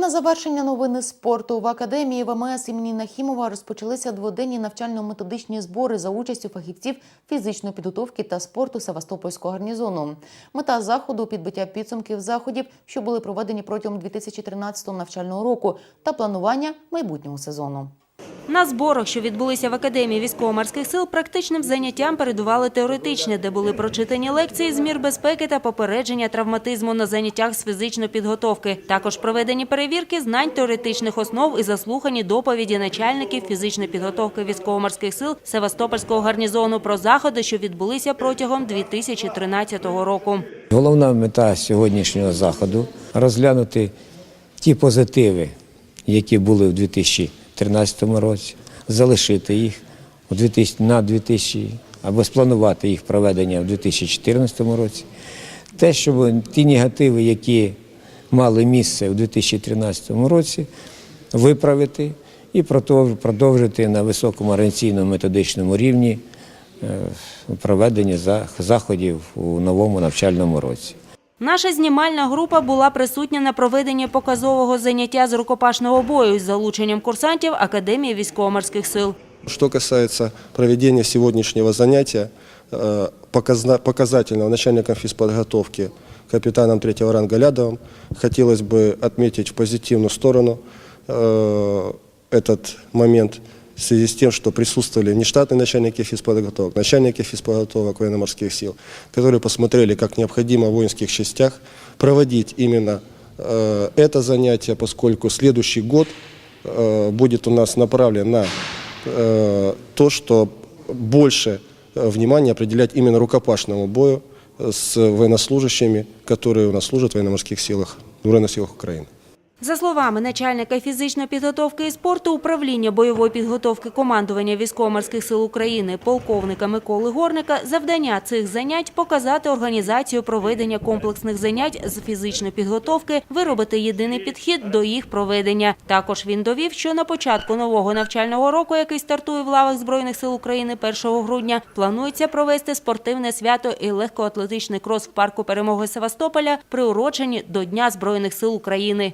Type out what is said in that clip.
на завершення новини спорту в академії ВМС імені Нахімова розпочалися дводенні навчально-методичні збори за участю фахівців фізичної підготовки та спорту Севастопольського гарнізону. Мета заходу підбиття підсумків заходів, що були проведені протягом 2013 навчального року, та планування майбутнього сезону. На зборах, що відбулися в Академії військово-морських сил, практичним заняттям передували теоретичні, де були прочитані лекції з мір безпеки та попередження травматизму на заняттях з фізичної підготовки. Також проведені перевірки знань теоретичних основ і заслухані доповіді начальників фізичної підготовки військово-морських сил Севастопольського гарнізону про заходи, що відбулися протягом 2013 року. Головна мета сьогоднішнього заходу розглянути ті позитиви, які були в 2013 році, залишити їх у 2000 на 2000 або спланувати їх проведення в 2014 році. Те, щоб ті негативи, які мали місце у 2013 році, виправити і продовжити на високому організаційному методичному рівні е, проведення заходів у новому навчальному році. Наша знімальна група була присутня на проведенні показового заняття з рукопашного бою з залученням курсантів Академії військово-морських сил. Что касается проведения сегодняшнего занятия, э, показна- показательного начальником физподготовки капитаном третьего ранга Лядовым, хотелось бы отметить в позитивную сторону э, этот момент в связи с тем, что присутствовали нештатные начальники физподготовок, начальники физподготовок военно-морских сил, которые посмотрели, как необходимо в воинских частях проводить именно э, это занятие, поскольку следующий год э, будет у нас направлен на э, то, что больше э, внимания определять именно рукопашному бою с военнослужащими, которые у нас служат в военно-морских силах, в военных силах Украины. За словами начальника фізичної підготовки і спорту управління бойової підготовки командування військово-морських сил України полковника Миколи Горника, завдання цих занять показати організацію проведення комплексних занять з фізичної підготовки, виробити єдиний підхід до їх проведення. Також він довів, що на початку нового навчального року, який стартує в лавах збройних сил України 1 грудня, планується провести спортивне свято і легкоатлетичний крос в парку перемоги Севастополя, приурочені до Дня збройних сил України.